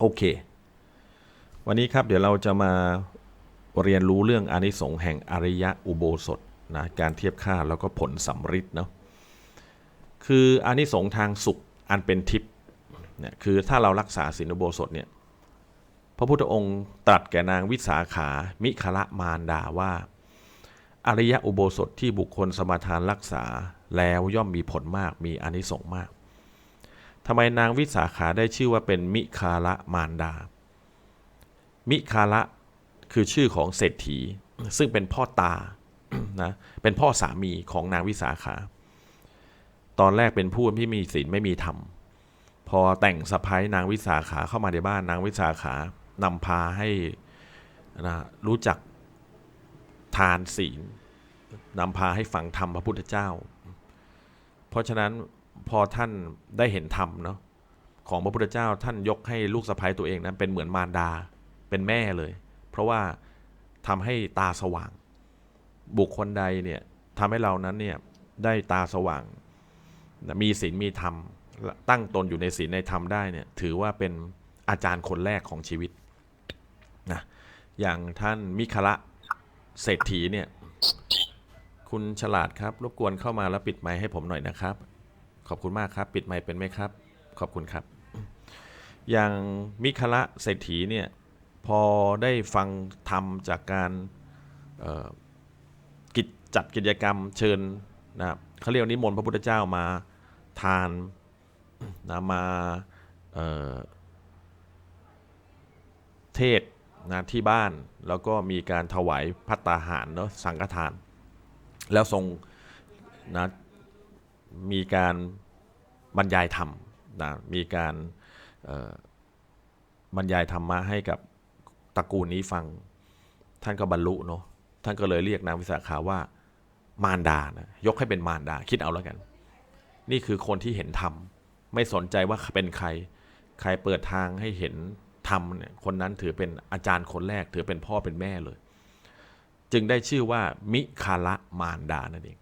โอเค วันนี้ครับเดี๋ยวเราจะมาเรียนรู้เรื่องอานิสงส์แห่งอริยะอุโบสถนะการเทียบค่าแล้วก็ผลสัมฤทธิ์เนาะคืออานิสงส์ทางสุขอันเป็นทิพย์เนี่ยคือถ้าเรารักษาศีลอุโบสถเนี่ยพระพุทธองค์ตรัสแก่นางวิสาขา มิคละมารดาว่า อริยะอุโบสถที่บุคคลสมาทานรักษาแล้วย่อมมีผลมากมีอานิสงส์มาก ทำไมนางวิสาขาได้ชื่อว่าเป็นมิคาละมารดา มิคาละคือชื่อของเศรษฐี ซึ่งเป็นพ่อตานะเป็นพ่อสามีของนางวิสาขา ตอนแรกเป็นผู้ที่มีศีลไม่มีธรรม พอแต่งสะพ้ายนางวิสาขาเข้ามาในบ้านนางวิสาขานำพาให้นะรู้จักทานศีลนำพาให้ฟังธรรมพระพุทธเจ้า เพราะฉะนั้น พอท่านได้เห็นธรรมเนาะของพระพุทธเจ้าท่านยกให้ลูกสะใภ้ตัวเองนั้นเป็นเหมือนมารดาเป็นแม่เลย เพราะว่าทำให้ตาสว่าง บุคคลใดเนี่ยทำให้เรานั้นเนี่ยได้ตาสว่าง มีศีลมีธรรม ตั้งตนอยู่ในศีลในธรรมได้เนี่ยถือว่าเป็นอาจารย์คนแรกของชีวิตนะอย่างท่านมิคละเศรษฐีเนี่ยคุณฉลาดครับ รบกวนเข้ามาแล้วปิดไมค์ให้ผมหน่อยนะครับ ขอบคุณมากครับ ปิดไมค์เป็นไหมครับ ขอบคุณครับ อย่างมิคละเศรษฐีเนี่ยพอได้ฟังธรรมจากการกิจจัดกิจกรรมเชิญนะเขาเรียกนิมนต์พระพุทธเจ้ามาทานนะมาเทศนะที่บ้านแล้วก็มีการถวายพัตตาหารเนาะสังฆทาน แล้วทรงนะ มีการบรรยายธรรมนะมีการบรรยายธรรมะให้กับตระกูลนี้ฟัง ท่านก็บรรลุเนาะท่านก็เลยเรียกนางวิสาขาว่ามารดานะยกให้เป็นมารดาคิดเอาแล้วกัน นี่คือคนที่เห็นธรรม ไม่สนใจว่าเป็นใคร ใครเปิดทางให้เห็นธรรมเนี่ยคนนั้นถือเป็นอาจารย์คนแรก ถือเป็นพ่อเป็นแม่เลย จึงได้ชื่อว่ามิคาละมารดานั่นเอง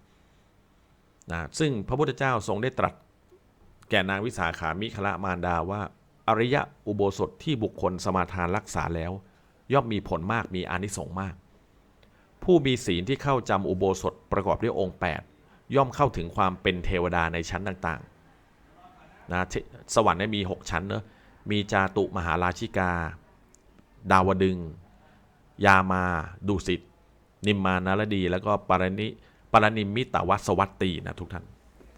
นะซึ่งพระพุทธเจ้าทรงได้ตรัส แก่นางวิสาขามิคละมารดาว่า อริยะอุโบสถที่บุคคลสมาทานรักษาแล้ว ย่อมมีผลมากมีอานิสงส์มาก ผู้มีศีลที่เข้าจำอุโบสถประกอบด้วยองค์ 8 ย่อมเข้าถึงความเป็นเทวดาในชั้นต่างๆนะสวรรค์มี 6 ชั้นเนอะมีจาตุมหาราชิกา ดาวดึง ยามา ดุสิต นิมมานารดี แล้วก็ปารณิ ปรนิมมิตวัสวัตตีนะทุกท่าน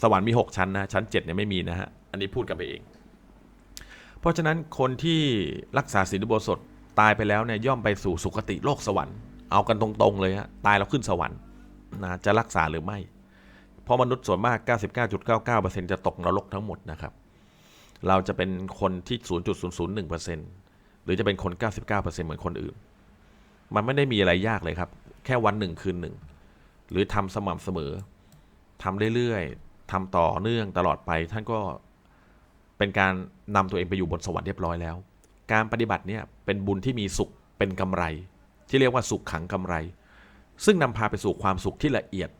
สวรรค์มี 6 ชั้นนะชั้น7เนี่ยไม่มีนะฮะอันนี้พูดกันไปเอง เพราะฉะนั้นคนที่รักษาศีลอุโบสถตายไปแล้วเนี่ยย่อมไปสู่สุคติโลกสวรรค์เอากันตรงๆเลยฮะตายแล้วขึ้นสวรรค์นะจะรักษาหรือไม่ เพราะมนุษย์ส่วนมาก 99.99%จะตกนรกทั้งหมดนะครับ เราจะเป็นคนที่ 0.001%หรือจะเป็นคน 99%เหมือนคนอื่น มันไม่ได้มีอะไรยากเลยครับ แค่วันหนึ่งคืนหนึ่ง หรือทำสม่ำเสมอทำเรื่อยๆทำต่อเนื่องตลอดไปท่านก็เป็นการนำตัวเองไปอยู่บนสวรรค์เรียบร้อยแล้ว การปฏิบัติเนี่ยเป็นบุญที่มีสุขเป็นกำไร ที่เรียกว่าสุขขังกำไร ซึ่งนำพาไปสู่ความสุขที่ละเอียด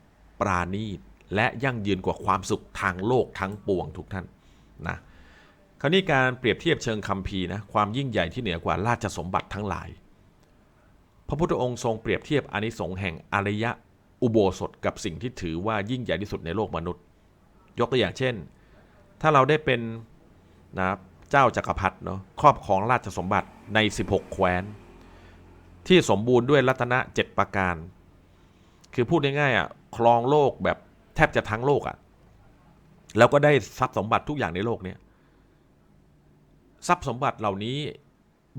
ปราณีตและยั่งยืนกว่าความสุขทางโลกทั้งปวงทุกท่านนะคราวนี้การเปรียบเทียบเชิงคำพีนะความยิ่งใหญ่ที่เหนือกว่าราชสมบัติทั้งหลาย พระพุทธองค์ทรงเปรียบเทียบอานิสงส์แห่งอริยะ อุโบสถกับสิ่งที่ถือว่ายิ่งใหญ่ที่สุดในโลกมนุษย์ ยกตัวอย่างเช่น ถ้าเราได้เป็นนะเจ้าจักรพรรดิเนาะครอบครองราชสมบัติใน 16 แคว้น ที่สมบูรณ์ด้วยรัตนะ 7 ประการ คือพูดง่ายๆอะครองโลกแบบแทบจะทั้งโลกอะแล้วก็ได้ทรัพย์สมบัติทุกอย่างในโลกเนี้ยทรัพย์สมบัติเหล่านี้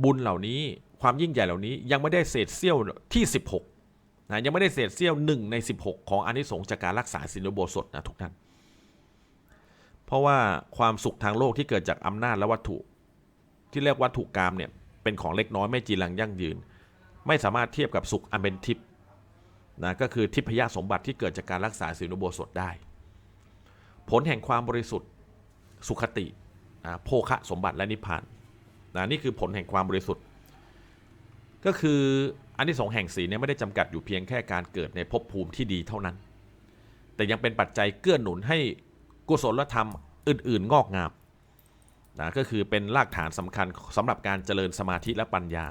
บุญเหล่านี้ความยิ่งใหญ่เหล่านี้ยังไม่ได้เศษเสี้ยวที่ 16 นะยังไม่ได้เศษเสี้ยวหนึ่งใน 16 ของอานิสงส์จากการรักษาศีลอุโบสถนะทุกท่าน เพราะว่าความสุขทางโลกที่เกิดจากอำนาจและวัตถุ ที่เรียกวัตถุกรรมเนี่ยเป็นของเล็กน้อยไม่จีรังยั่งยืน ไม่สามารถเทียบกับสุขอันเป็นทิพย์นะก็คือทิพยสมบัติที่เกิดจากการรักษาศีลอุโบสถได้ ผลแห่งความบริสุทธิ์สุขตินะโภคะสมบัติและนิพพานนะนี่คือผลแห่งความบริสุทธิ์ ก็คือ อันที่สองแห่งศีลเนี่ยไม่ได้จำกัดอยู่เพียงแค่การเกิดในภพภูมิที่ดีเท่านั้น แต่ยังเป็นปัจจัยเกื้อหนุนให้กุศลธรรมอื่น ๆ งอกงามนะก็คือเป็นรากฐานสำคัญสำหรับการเจริญสมาธิและปัญญา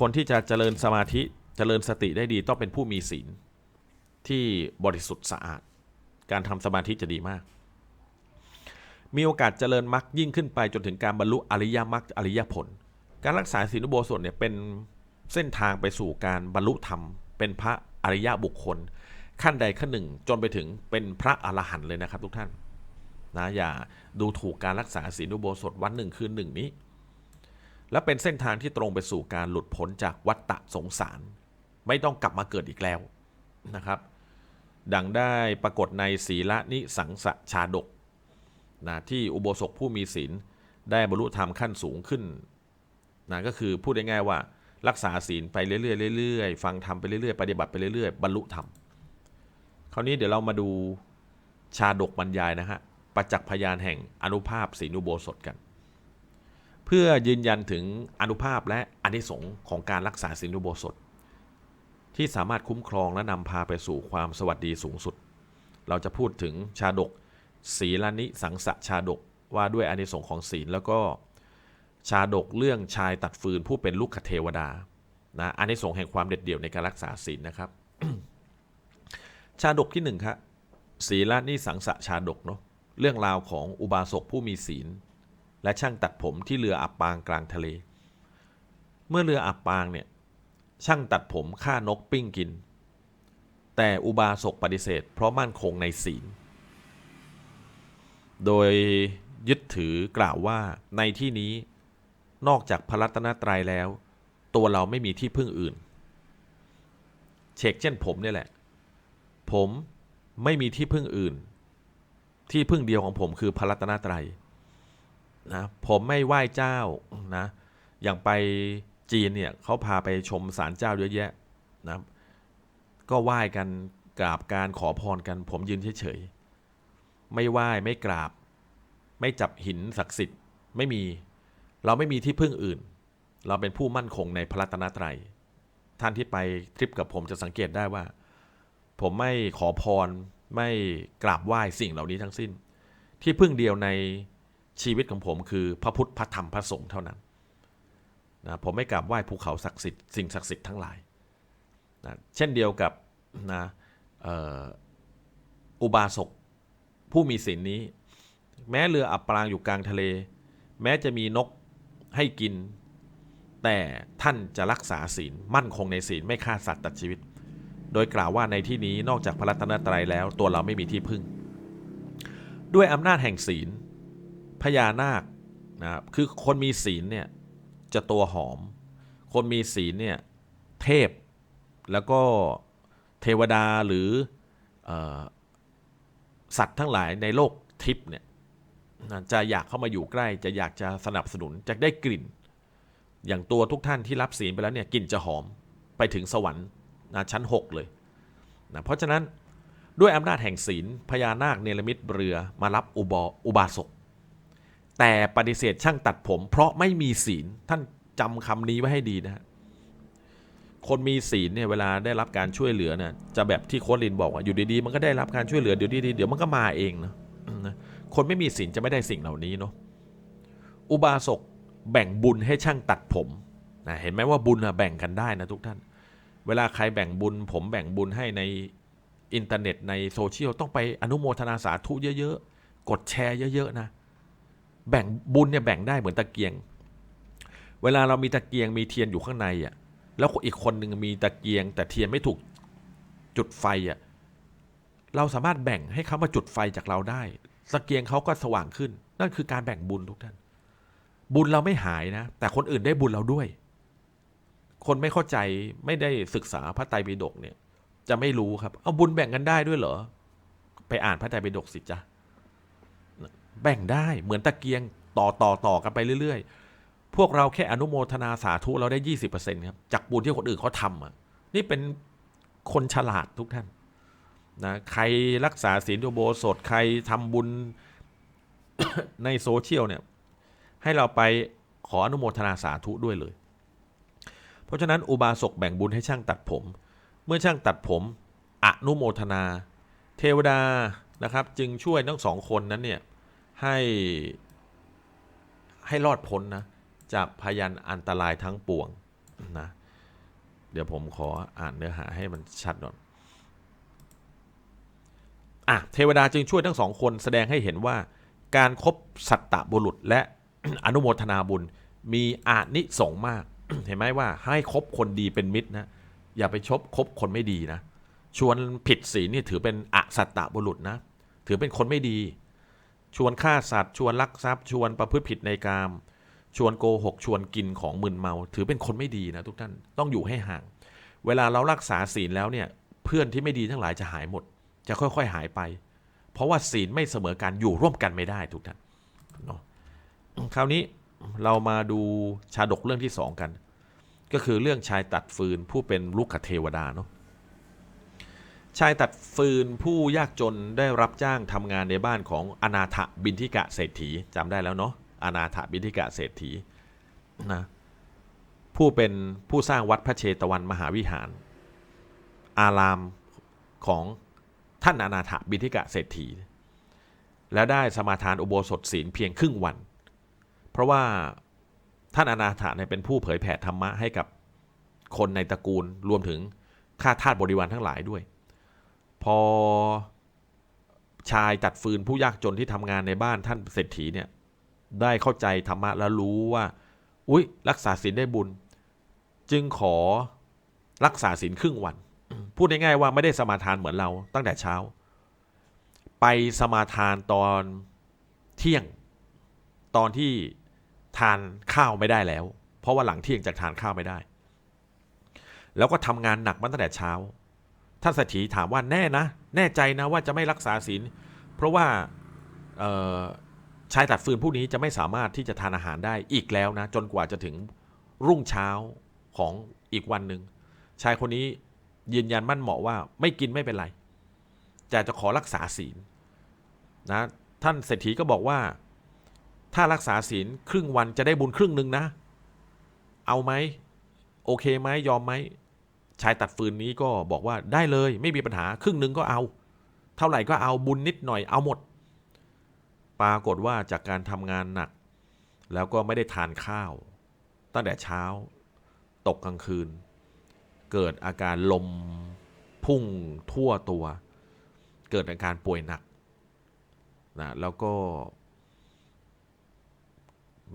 คนที่จะเจริญสมาธิเจริญสติได้ดีต้องเป็นผู้มีศีลที่บริสุทธิ์สะอาด การทำสมาธิจะดีมาก มีโอกาสเจริญมรรคยิ่งขึ้นไปจนถึงการบรรลุอริยมรรคอริยผล การรักษาศีลอุโบสถเนี่ยเป็น เส้นทางไปสู่การบรรลุธรรม เป็นพระอริยบุคคล ขั้นใดขั้นหนึ่ง จนไปถึงเป็นพระอรหันต์เลยนะครับ ทุกท่านนะอย่าดูถูกการรักษาศีลอุโบสถวันหนึ่งคืนหนึ่งนี้ และเป็นเส้นทางที่ตรงไปสู่การหลุดพ้นจากวัฏฏะสงสาร ไม่ต้องกลับมาเกิดอีกแล้วนะครับ ดังได้ปรากฏในศีละนิสังสชาดกนะที่อุโบสถผู้มีศีลได้บรรลุธรรมขั้นสูงขึ้นนะก็คือพูดง่ายๆว่า รักษาศีลไปเรื่อยๆเรื่อยๆฟังธรรมไปเรื่อยๆปฏิบัติไปเรื่อยๆบรรลุธรรมคราวนี้เดี๋ยวเรามาดูชาดกบรรยายนะฮะประจักษ์พยานแห่งอนุภาพศีลุโบสถกัน เพื่อยืนยันถึงอนุภาพและอนิสงส์ของการรักษาศีลุโบสถ ที่สามารถคุ้มครองและนำพาไปสู่ความสวัสดีสูงสุด เราจะพูดถึงชาดกศีลนิสังสะชาดกว่าด้วยอนิสงส์ของศีลแล้วก็ ชาดกเรื่องชายตัดฟืนผู้เป็นลูกขเทวดานะอานิสงส์แห่งความเด็ดเดี่ยวในการรักษาศีลนะครับ ชาดกที่หนึ่งครับศีลนิสังสะชาดกเนาะเรื่องราวของอุบาสกผู้มีศีล และช่างตัดผมที่เรืออับปางกลางทะเล เมื่อเรืออับปางเนี่ยช่างตัดผมฆ่านกปิ้งกิน แต่อุบาสกปฏิเสธ เพราะมั่นคงในศีล โดยยึดถือกล่าวว่าในที่นี้ นอกจากพระรัตนตรัยแล้ว ตัวเราไม่มีที่พึ่งอื่น เชกเช่นผมเนี่ยแหละ ผมไม่มีที่พึ่งอื่น ที่พึ่งเดียวของผมคือพระรัตนตรัยนะผมไม่ไหว้เจ้านะอย่างไปจีนเนี่ยเขาพาไปชมศาลเจ้าเยอะแยะนะก็ไหว้กันกราบการขอพรกัน ผมยืนเฉยๆไม่ไหว้ไม่กราบ ไม่จับหินศักดิ์สิทธิ์ไม่มี เราไม่มีที่พึ่งอื่น เราเป็นผู้มั่นคงในพระรัตนตรัย ท่านที่ไปทริปกับผมจะสังเกตได้ว่า ผมไม่ขอพรไม่กราบไหว้สิ่งเหล่านี้ทั้งสิ้น ที่พึ่งเดียวในชีวิตของผมคือพระพุทธพระธรรมพระสงฆ์เท่านั้นนะผมไม่กราบไหว้ภูเขาศักดิ์สิทธิ์สิ่งศักดิ์สิทธิ์ทั้งหลายนะเช่นเดียวกับนะอุบาสกผู้มีศีลนี้ แม้เรืออับปางอยู่กลางทะเล แม้จะมีนก ให้กิน แต่ท่านจะรักษาศีลมั่นคงในศีลไม่ฆ่าสัตว์ตัดชีวิต โดยกล่าวว่าในที่นี้นอกจากพระรัตนตรัยแล้วตัวเราไม่มีที่พึ่ง ด้วยอำนาจแห่งศีลพญานาคนะครับคือคนมีศีลเนี่ยจะตัวหอม คนมีศีลเนี่ยเทพแล้วก็เทวดาหรือออสัตว์ทั้งหลายในโลกทิพย์เนี่ย จะอยากเข้ามาอยู่ใกล้ จะอยากจะสนับสนุนจะได้กลิ่น อย่างตัวทุกท่านที่รับศีลไปแล้วเนี่ยกลิ่นจะหอมไปถึงสวรรค์นะชั้น 6 เลยนะเพราะฉะนั้นด้วยอำนาจแห่งศีลพญานาคเนรมิตเรือมารับอุบาอุบาสกแต่ปฏิเสธช่างตัดผม เพราะไม่มีศีลท่านจำคำนี้ไว้ให้ดีนะฮะคนมีศีลเนี่ยเวลาได้รับการช่วยเหลือเนี่ยจะแบบที่โค้ดลินบอกว่าอยู่ดีๆ มันก็ได้รับการช่วยเหลือเดี๋ยวดีๆเดี๋ยวมันก็มาเองนะนะ คนไม่มีศีลจะไม่ได้สิ่งเหล่านี้เนาะอุบาสกแบ่งบุญให้ช่างตัดผมนะเห็นไหมว่าบุญนะแบ่งกันได้นะทุกท่าน เวลาใครแบ่งบุญ ผมแบ่งบุญให้ในอินเทอร์เน็ตในโซเชียลต้องไปอนุโมทนาสาธุเยอะๆ กดแชร์เยอะๆนะ แบ่งบุญเนี่ยแบ่งได้เหมือนตะเกียง เวลาเรามีตะเกียงมีเทียนอยู่ข้างในอะ แล้วอีกคนหนึ่งมีตะเกียง แต่เทียนไม่ถูกจุดไฟอะ เราสามารถแบ่งให้เขามาจุดไฟจากเราได้ ตะเกียงเขาก็สว่างขึ้น นั่นคือการแบ่งบุญทุกท่าน บุญเราไม่หายนะ แต่คนอื่นได้บุญเราด้วย คนไม่เข้าใจไม่ได้ศึกษาพระไตรปิฎกเนี่ย จะไม่รู้ครับ เอาบุญแบ่งกันได้ด้วยเหรอ ไปอ่านพระไตรปิฎกสิจ๊ะแบ่งได้เหมือนตะเกียงต่อต่อต่อกันไปเรื่อยๆ พวกเราแค่อนุโมทนาสาธุเราได้ยี่สิบเปอร์เซ็นต์ครับจากบุญที่คนอื่นเขาทำอะ นี่เป็นคนฉลาดทุกท่าน นะใครรักษาศีลอุโบสถใครทำบุญในโซเชียลเนี่ยให้เราไปขออนุโมทนาสาธุด้วยเลย เพราะฉะนั้นอุบาสกแบ่งบุญให้ช่างตัดผม เมื่อช่างตัดผมอนุโมทนา เทวดานะครับจึงช่วยทั้งสองคนนั้นเนี่ยให้ให้รอดพ้นนะจากพยันอันตรายทั้งปวงนะเดี๋ยวผมขออ่านเนื้อหาให้มันชัดหน่อย อะเทวดาจึงช่วยทั้งสองคนแสดงให้เห็นว่า การครบสัตตบุรุษและอนุโมทนาบุญมีอานิสงมาก เห็นไหมว่าให้คบคนดีเป็นมิตรนะอย่าไปชบคบคนไม่ดีนะ ชวนผิดศีลนี่ถือเป็นอสัตตบุรุษนะ ถือเป็นคนไม่ดี ชวนฆ่าสัตว์ ชวนลักทรัพย์ ชวนประพฤติผิดในกาม ชวนโกหก ชวนกินของมึนเมา ถือเป็นคนไม่ดีนะทุกท่านต้องอยู่ให้ห่าง เวลาเรารักษาศีลแล้วเนี่ยเพื่อนที่ไม่ดีทั้งหลายจะหายหมด จะค่อย ๆ หายไป เพราะว่าศีลไม่เสมอกันอยู่ร่วมกันไม่ได้ทุกท่านเนาะคราวนี้เรามาดูชาดกเรื่องที่สองกัน ก็คือเรื่องชายตัดฟืนผู้เป็นลูกขเทวดาเนาะชายตัดฟืนผู้ยากจนได้รับจ้างทำงานในบ้านของอนาถบินทิกะเศรษฐีจำได้แล้วเนาะอนาถบินทิกะเศรษฐีนะผู้เป็นผู้สร้างวัดพระเชตวันมหาวิหาร อารามของ ท่านอนาถบินทิกะเศรษฐี แล้วได้สมาทานอุโบสถศีลเพียงครึ่งวัน เพราะว่าท่านอนาถเนี่ยเป็นผู้เผยแผ่ธรรมะให้กับคนในตระกูลรวมถึงข้าทาสบริวารทั้งหลายด้วย พอชายตัดฟืนผู้ยากจนที่ทำงานในบ้านท่านเศรษฐีเนี่ยได้เข้าใจธรรมะแล้วรู้ว่าอุ๊ย รักษาศีลได้บุญ จึงขอรักษาศีลครึ่งวัน พูดง่ายๆว่าไม่ได้สมาทานเหมือนเราตั้งแต่เช้า ไปสมาทานตอนเที่ยง ตอนที่ทานข้าวไม่ได้แล้ว เพราะว่าหลังเที่ยงจะทานข้าวไม่ได้ แล้วก็ทำงานหนักมาตั้งแต่เช้า ท่านเศรษฐีถามว่าแน่นะ แน่ใจนะว่าจะไม่รักษาศีลเพราะว่าชายตัดฟืนผู้นี้จะไม่สามารถที่จะทานอาหารได้อีกแล้วนะ จนกว่าจะถึงรุ่งเช้าของอีกวันหนึ่งชายคนนี้ ยืนยันมั่นเหมาะว่าไม่กินไม่เป็นไร แต่จะขอรักษาศีลนะท่านเศรษฐีก็บอกว่า ถ้ารักษาศีลครึ่งวันจะได้บุญครึ่งหนึ่งนะ เอาไหมโอเคไหมยอมไหมชายตัดฟืนนี้ก็บอกว่าได้เลยไม่มีปัญหาครึ่งหนึ่งก็เอา เท่าไหร่ก็เอาบุญนิดหน่อยเอาหมด ปรากฏว่าจากการทำงานหนัก แล้วก็ไม่ได้ทานข้าว ตั้งแต่เช้า ตกกลางคืน เกิดอาการลมพุ่งทั่วตัว เกิดอาการป่วยหนักนะแล้วก็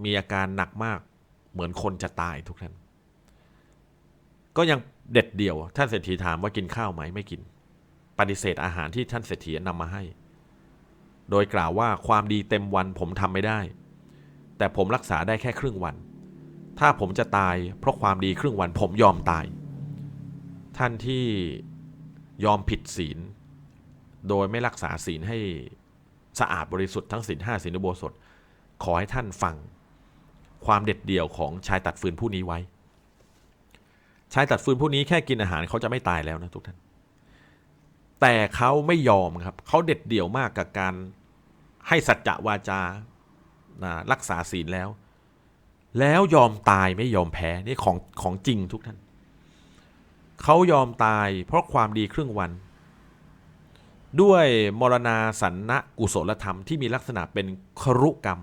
มีอาการหนักมากเหมือนคนจะตายทุกท่าน ก็ยังเด็ดเดี่ยว ท่านเศรษฐีถามว่ากินข้าวไหมไม่กิน ปฏิเสธอาหารที่ท่านเศรษฐีนำมาให้ โดยกล่าวว่าความดีเต็มวันผมทำไม่ได้ แต่ผมรักษาได้แค่ครึ่งวัน ถ้าผมจะตายเพราะความดีครึ่งวันผมยอมตาย ท่านที่ยอมผิดศีล โดยไม่รักษาศีลให้สะอาดบริสุทธิ์ทั้งศีลห้าศีลอุโบสถ ขอให้ท่านฟังความเด็ดเดี่ยวของชายตัดฟืนผู้นี้ไว้ ชายตัดฟืนผู้นี้แค่กินอาหารเขาจะไม่ตายแล้วนะทุกท่าน แต่เขาไม่ยอมครับเขาเด็ดเดี่ยวมากกับการให้สัจจะวาจานะรักษาศีลแล้ว แล้วยอมตายไม่ยอมแพ้นี่ของของจริงทุกท่าน เขายอมตายเพราะความดีครึ่งวัน ด้วยมรณาสันนะกุศลธรรมที่มีลักษณะเป็นครุกรรม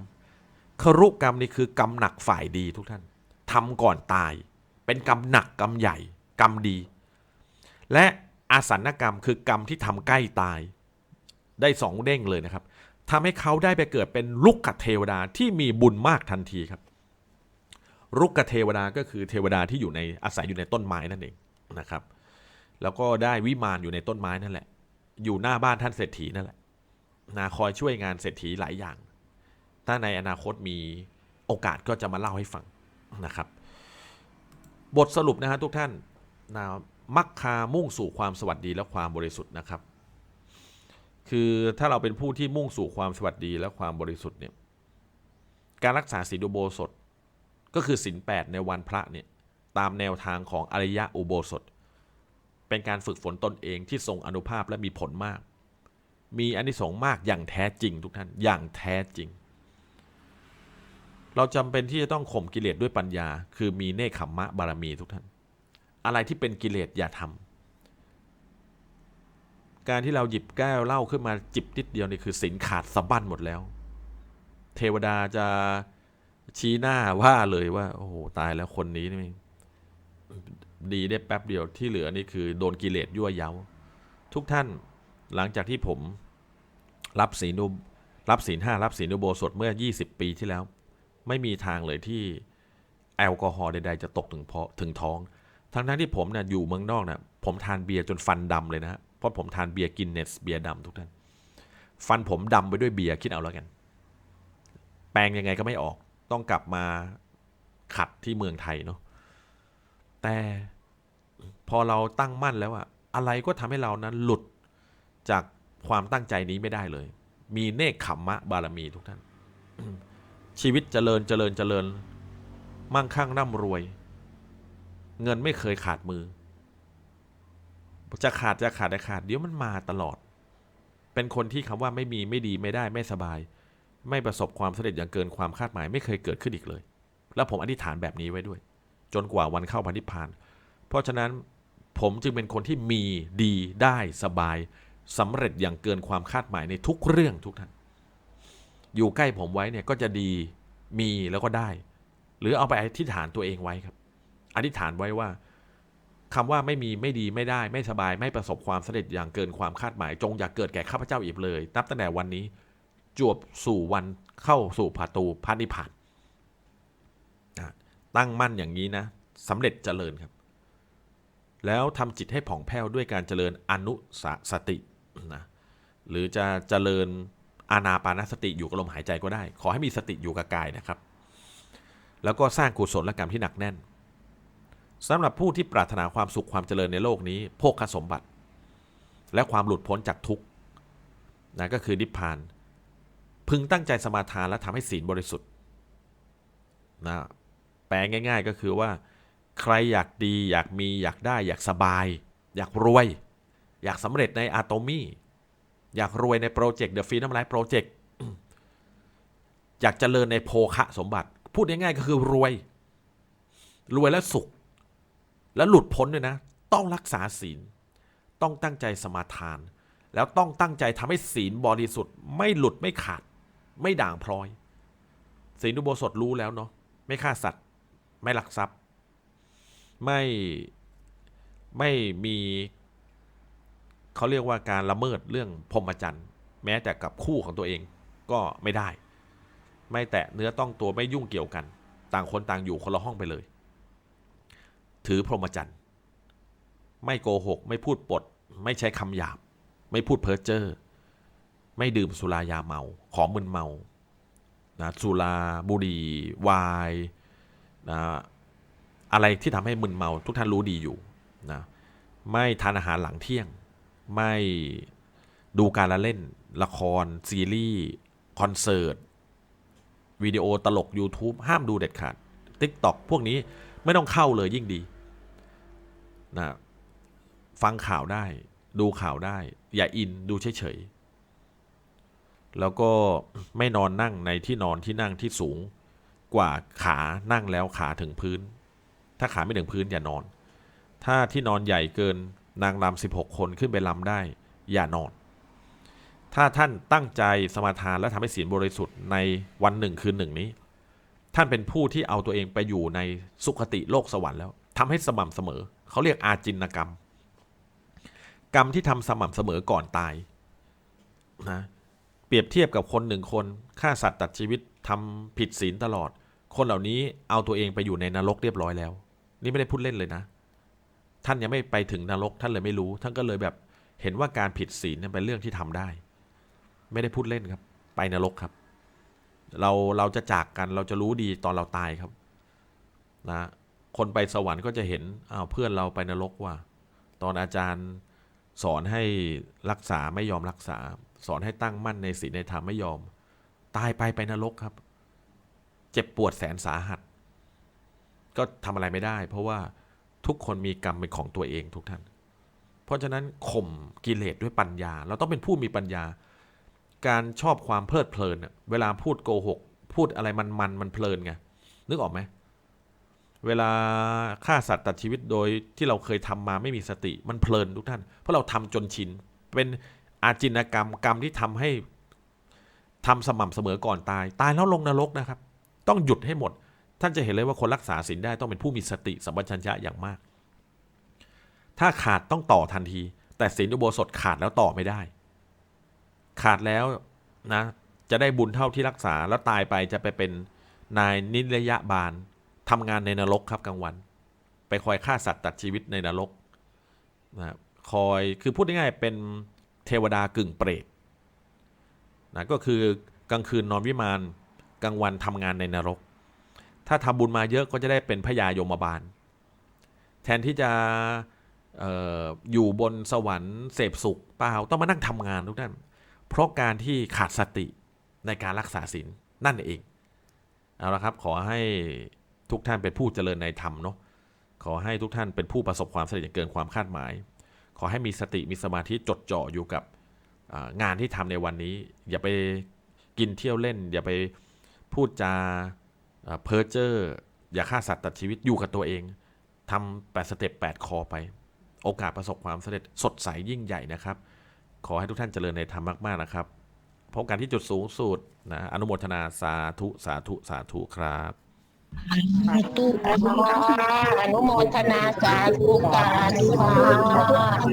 ครุกรรมนี่คือกรรมหนักฝ่ายดีทุกท่านทำก่อนตาย เป็นกรรมหนักกรรมใหญ่ กรรมดี และอาสันกรรมคือกรรมที่ทำใกล้ตาย ได้สองเด้งเลยนะครับทำให้เขาได้ไปเกิดเป็นลุกขเทวดาที่มีบุญมากทันทีครับลุกขเทวดาก็คือเทวดาที่อยู่ในอาศัยอยู่ในต้นไม้นั่นเอง นะครับ แล้วก็ได้วิมานอยู่ในต้นไม้นั่นแหละ อยู่หน้าบ้านท่านเศรษฐีนั่นแหละนาคอยช่วยงานเศรษฐีหลายอย่าง ถ้าในอนาคตมีโอกาสก็จะมาเล่าให้ฟังนะครับ บทสรุปนะฮะทุกท่านนะมักคามุ่งสู่ความสวัสดีและความบริสุทธิ์นะครับ คือถ้าเราเป็นผู้ที่มุ่งสู่ความสวัสดีและความบริสุทธิ์เนี่ย การรักษาศีลอุโบสถก็คือศีลแปดในวันพระเนี่ย ตามแนวทางของอริยะอุโบสถ เป็นการฝึกฝนตนเองที่ทรงอนุภาพและมีผลมาก มีอานิสงส์มากอย่างแท้จริงทุกท่านอย่างแท้จริง เราจำเป็นที่จะต้องข่มกิเลสด้วยปัญญา คือมีเนคขมมะบารมีทุกท่าน อะไรที่เป็นกิเลสอย่าทำการที่เราหยิบแก้วเหล้าขึ้นมาจิบนิดเดียวนี่คือสินขาดสะบั้นหมดแล้ว เทวดาจะชี้หน้าว่าเลยว่า โอ้โห ตายแล้วคนนี้นี่ ดีได้แป๊บเดียวที่เหลือนี่คือโดนกิเลสยั่วเย้า ทุกท่านหลังจากที่ผมรับศีลอุรับศีลห้ารับศีลอุโบสถเมื่อ 20 ปีที่แล้ว ไม่มีทางเลยที่แอลกอฮอล์ใดๆจะตกถึงพอถึงท้อง ทั้งนั้นที่ผมเนี่ยอยู่เมืองนอกเนี่ยผมทานเบียร์จนฟันดำเลยนะฮะเพราะผมทานเบียร์กินเนสเบียร์ดำทุกท่าน ฟันผมดำไปด้วยเบียร์คิดเอาแล้วกัน แปลงยังไงก็ไม่ออก ต้องกลับมาขัดที่เมืองไทยเนาะ แต่พอเราตั้งมั่นแล้วอะอะไรก็ทำให้เรานั้นหลุดจากความตั้งใจนี้ไม่ได้เลย มีเนคขมมะบารมีทุกท่าน ชีวิตเจริญเจริญเจริญ มั่งคั่งร่ำรวย เงินไม่เคยขาดมือ จะขาดจะขาดจะขาดเดี๋ยวมันมาตลอด เป็นคนที่คำว่าไม่มีไม่ดีไม่ได้ไม่สบาย ไม่ประสบความสำเร็จอย่างเกินความคาดหมาย ไม่เคยเกิดขึ้นอีกเลย แล้วผมอธิษฐานแบบนี้ไว้ด้วย จนกว่าวันเข้าพันธิพพาน เพราะฉะนั้นผมจึงเป็นคนที่มีดีได้สบายสำเร็จอย่างเกินความคาดหมายในทุกเรื่องทุกท่านอยู่ใกล้ผมไว้เนี่ยก็จะดีมีแล้วก็ได้ หรือเอาไปอธิษฐานตัวเองไว้ครับ อธิษฐานไว้ว่าคำว่าไม่มีไม่ดีไม่ได้ ไม่สบายไม่ประสบความสำเร็จอย่างเกินความคาดหมาย จงอย่าเกิดแก่ข้าพเจ้าอีกเลย นับตั้งแต่วันนี้จวบสู่วันเข้าสู่ประตูพระนิพพานนะ ตั้งมั่นอย่างนี้นะสำเร็จเจริญครับ แล้วทำจิตให้ผ่องแผ้วด้วยการเจริญอนุสสตินะหรือจะเจริญอานาปานสติอยู่กับลมหายใจก็ได้ ขอให้มีสติอยู่กับกายนะครับ แล้วก็สร้างกุศลกรรมที่หนักแน่นสำหรับผู้ที่ปรารถนาความสุขความเจริญในโลกนี้โภคสมบัติ และความหลุดพ้นจากทุกข์นะก็คือนิพพาน พึงตั้งใจสมาทานและทำให้ศีลบริสุทธิ์นะ แปลง่าย ๆ ก็คือว่า ใครอยากดีอยากมีอยากได้ อยากสบาย อยากรวย อยากสำเร็จในอะโตมี่อยากรวยในโปรเจกต์เดอะฟีน้ำลายโปรเจกต์อยากเจริญในโภคะสมบัติ พูดง่ายๆก็คือรวย รวยแล้วสุข แล้วหลุดพ้นด้วยนะ ต้องรักษาศีล ต้องตั้งใจสมาทาน แล้วต้องตั้งใจทำให้ศีลบริสุทธิ์ไม่หลุดไม่ขาด ไม่ด่างพร้อยศีลอุโบสถรู้แล้วเนาะไม่ฆ่าสัตว์ ไม่ลักทรัพย์ ไม่ไม่มีเขาเรียกว่าการละเมิดเรื่องพรหมจรรย์ แม้แต่กับคู่ของตัวเองก็ไม่ได้ ไม่แตะเนื้อต้องตัวไม่ยุ่งเกี่ยวกัน ต่างคนต่างอยู่คนละห้องไปเลย ถือพรหมจรรย์ ไม่โกหก ไม่พูดปด ไม่ใช้คำหยาบ ไม่พูดเพ้อเจ้อไม่ดื่มสุรายาเมา ของมึนเมานะสุราบุหรี่วาย นะอะไรที่ทำให้มึนเมาทุกท่านรู้ดีอยู่นะไม่ทานอาหารหลังเที่ยง ไม่ดูการละเล่น ละคร ซีรีส์ คอนเสิร์ตวิดีโอตลก YouTube ห้ามดูเด็ดขาด TikTok พวกนี้ไม่ต้องเข้าเลยยิ่งดีนะฟังข่าวได้ ดูข่าวได้ อย่าอินดูเฉยๆแล้วก็ไม่นอนนั่งในที่นอนที่นั่งที่สูง กว่าขานั่งแล้วขาถึงพื้น ถ้าขาไม่ถึงพื้นอย่านอน ถ้าที่นอนใหญ่เกินนางรำสิบหกคนขึ้นไปรำได้ อย่านอน ถ้าท่านตั้งใจสมาทานและทำให้ศีลบริสุทธิ์ในวันหนึ่งคืนหนึ่งนี้ ท่านเป็นผู้ที่เอาตัวเองไปอยู่ในสุคติโลกสวรรค์แล้วทำให้สม่ำเสมอ เขาเรียกอาจินกรรม กรรมที่ทำสม่ำเสมอก่อนตายนะเปรียบเทียบกับคนหนึ่งคนฆ่าสัตว์ตัดชีวิต ทำผิดศีลตลอด คนเหล่านี้เอาตัวเองไปอยู่ในนรกเรียบร้อยแล้ว นี่ไม่ได้พูดเล่นเลยนะ ท่านยังไม่ไปถึงนรก ท่านเลยไม่รู้ ท่านก็เลยแบบเห็นว่าการผิดศีลเป็นเรื่องที่ทำได้ ไม่ได้พูดเล่นครับ ไปนรกครับ เราเราจะจากกันเราจะรู้ดีตอนเราตายครับ นะ คนไปสวรรค์ก็จะเห็นอ้าวเพื่อนเราไปนรกว่า ตอนอาจารย์สอนให้รักษาไม่ยอมรักษา สอนให้ตั้งมั่นในศีลในธรรมไม่ยอม ตายไปไปนรกครับ เจ็บปวดแสนสาหัส ก็ทำอะไรไม่ได้ เพราะว่าทุกคนมีกรรมเป็นของตัวเองทุกท่าน เพราะฉะนั้นข่มกิเลสด้วยปัญญา เราต้องเป็นผู้มีปัญญา การชอบความเพลิดเพลิน เวลาพูดโกหก พูดอะไรมันมันมันเพลินไงนึกออกไหมเวลาฆ่าสัตว์ตัดชีวิตโดยที่เราเคยทำมาไม่มีสติมันเพลินทุกท่าน เพราะเราทำจนชินเป็นอาจินกรรมกรรมที่ทำให้ ทำสม่ำเสมอก่อนตาย ตายแล้วลงนรกนะครับ ต้องหยุดให้หมด ท่านจะเห็นเลยว่าคนรักษาศีลได้ต้องเป็นผู้มีสติสัมปชัญญะอย่างมาก ถ้าขาดต้องต่อทันที แต่ศีลอุโบสถขาดแล้วต่อไม่ได้ ขาดแล้วนะจะได้บุญเท่าที่รักษาแล้วตายไปจะไปเป็นนายนิรยบาลทำงานในนรกครับกลางวัน ไปคอยฆ่าสัตว์ตัดชีวิตในนรกนะคอยคือพูดง่ายๆเป็นเทวดากึ่งเปรต นะก็คือกลางคืนนอนวิมานกลางวันทำงานในนรก ถ้าทำบุญมาเยอะก็จะได้เป็นพญายมบาล แทนที่จะอออยู่บนสวรรค์เสพสุขเปล่าต้องมานั่งทำงานทุกท่านเพราะการที่ขาดสติในการรักษาศีลนั่นเองเอาละครับขอให้ทุกท่านเป็นผู้เจริญในธรรมเนาะขอให้ทุกท่านเป็นผู้ประสบความสำเร็จเกินความคาดหมาย ขอให้มีสติมีสมาธิจดจ่ออยู่กับ งานที่ทำในวันนี้ อย่าไปกินเที่ยวเล่น อย่าไปพูดจาเพ้อเจ้ออย่าฆ่าสัตว์ตัดชีวิตอยู่กับตัวเองทำแปดสเต็ปแปดคอไป โอกาสประสบความสำเร็จสดใสยิ่งใหญ่นะครับ ขอให้ทุกท่านเจริญในธรรมมากๆนะครับพบกันที่จุดสูงสุดนะอนุโมทนาสาธุสาธุสาธุครับสาธุอนุโมทนาสาธุการุณา